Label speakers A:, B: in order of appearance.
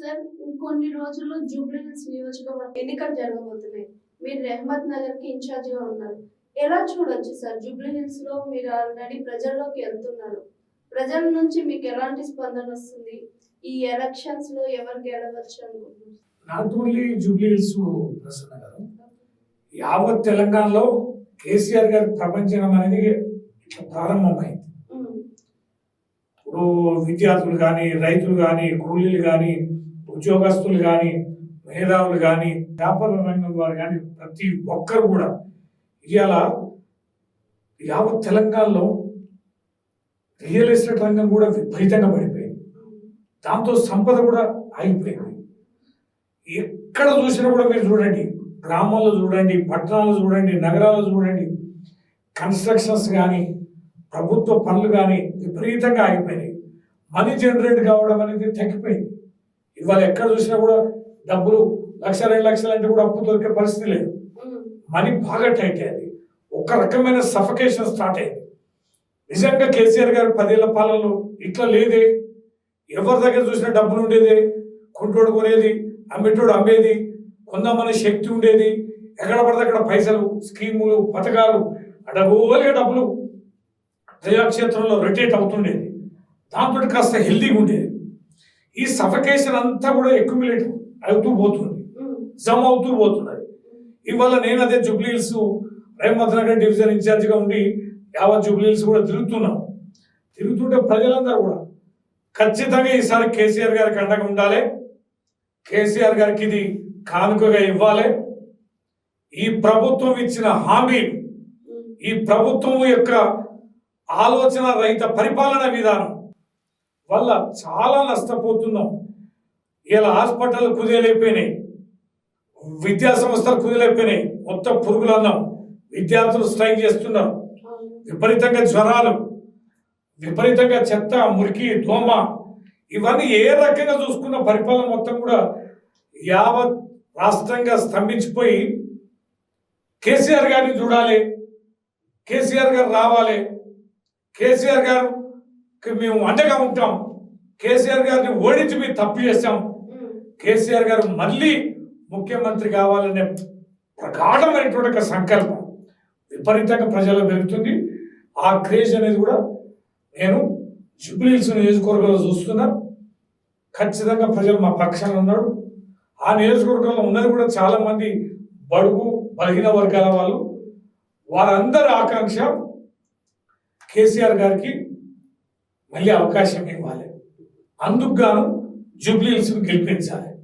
A: Sir ఇంకొన్ని రోజుల్లో జూబ్లీహిల్స్ నియోజకవర్గం ఎన్నికలు జరగబోతున్నాయి. మీరు రెహమత్ నగర్కి ఇన్ఛార్జ్గా ఉన్నారు. ఎలా చూడొచ్చు సార్ జూబ్లీహిల్స్లో మీరు ఆల్రెడీ ప్రజల్లోకి వెళ్తున్నారు? ప్రజల నుంచి మీకు ఎలాంటి స్పందన వస్తుంది? ఈ ఎలక్షన్స్లో ఎవరు గెలవచ్చు అనుకుంటున్నారు?
B: నాట్ ఓన్లీ జూబ్లీహిల్స్ ప్రసన్న గారు యావత్ తెలంగాణలో కేసీఆర్ గారి ప్రపంచం అనేది ఇట్లా ప్రారంభమైంది. ఇప్పుడు విద్యార్థులు కానీ రైతులు కానీ కూలీలు కానీ ఉద్యోగస్తులు కానీ మేధావులు కానీ వ్యాపార రంగం వారు కానీ ప్రతి ఒక్కరు కూడా ఇవాళ యావత్ తెలంగాణలో రియల్ ఎస్టేట్ రంగం కూడా విపరీతంగా పడిపోయింది. దాంతో సంపద కూడా ఆగిపోయింది. ఎక్కడ చూసినా కూడా మీరు చూడండి గ్రామాల్లో చూడండి పట్టణాల్లో చూడండి నగరాల్లో చూడండి కన్స్ట్రక్షన్స్ కానీ ప్రభుత్వ పనులు కానీ విపరీతంగా ఆగిపోయినాయి. మనీ జనరేట్ కావడం అనేది తగ్గిపోయింది. ఇవాళ ఎక్కడ చూసినా కూడా డబ్బులు లక్ష రెండు లక్షలు అంటే కూడా అప్పు దొరికే పరిస్థితి లేదు. మనీ బాగా టైట్ అయింది. ఒక రకమైన సఫకేషన్ స్టార్ట్ అయింది. నిజంగా కేసీఆర్ గారు పదేళ్ళ పాలనలో ఇట్లా లేదే. ఎవరి దగ్గర చూసినా డబ్బులు ఉండేది. కొంటోడు కొనేది అమ్మేటోడు అమ్మేది కొందామనే శక్తి ఉండేది. ఎక్కడ పడితే అక్కడ పైసలు స్కీములు పథకాలు అడగోలుగా డబ్బులు ప్రజాక్షేత్రంలో రొటేట్ అవుతుండేది. దాంతో కాస్త హెల్తీగా ఉండేది. ఈ సఫకేషన్ అంతా కూడా ఎక్యుములేట్ అవుతూ పోతుంది. జమ అవుతూ పోతున్నది ఇవాళ నేను అదే జూబ్లీహిల్స్ రేవంత్ నగర్ డివిజన్ ఇన్ఛార్జిగా ఉండి యావత్ జూబ్లీహిల్స్ కూడా తిరుగుతున్నాం. తిరుగుతుంటే ప్రజలందరూ కూడా ఖచ్చితంగా ఈసారి కేసీఆర్ గారికి అండగా ఉండాలి. కేసీఆర్ గారికి ఇది కానుకగా ఇవ్వాలి. ఈ ప్రభుత్వం ఇచ్చిన హామీ ఈ ప్రభుత్వం యొక్క ఆలోచన రహిత పరిపాలన విధానం వల్ల చాలా నష్టపోతున్నాం. ఇలా హాస్పిటల్ కుదేలైపోయినాయి. విద్యా సంస్థలు కుదేలైపోయినాయి. మొత్తం పురుగులు అన్నాం. విద్యార్థులు స్ట్రైక్ చేస్తున్నారు. విపరీతంగా జ్వరాలు విపరీతంగా చెత్త మురికి దోమ ఇవన్నీ ఏ రకంగా చూసుకున్న పరిపాలన మొత్తం కూడా యావత్ రాష్ట్రంగా స్తంభించిపోయి కేసీఆర్ గారిని చూడాలి కేసీఆర్ గారు రావాలి కేసీఆర్ గారు మేము అండగా ఉంటాం. కేసీఆర్ గారిని ఓడించి మేము తప్పు చేస్తాం కేసీఆర్ గారు మళ్ళీ ముఖ్యమంత్రి కావాలనే ప్రగాఢమైనటువంటి ఒక సంకల్పం విపరీతంగా ప్రజల్లో పెరుగుతుంది. ఆ క్రేజ్ అనేది కూడా నేను జూబ్లీహిల్స్ నియోజకవర్గంలో చూస్తున్నా. ఖచ్చితంగా ప్రజలు మా పక్షాన ఉన్నాడు ఆ నియోజకవర్గంలో ఉన్నది కూడా చాలా మంది బడుగు బలహీన వర్గాల వాళ్ళు. వారందరి ఆకాంక్ష కేసీఆర్ గారికి మళ్ళీ అవకాశం ఇవ్వాలి అందుకు గాను జూబ్లీహిల్స్ను గెలిపించాలి.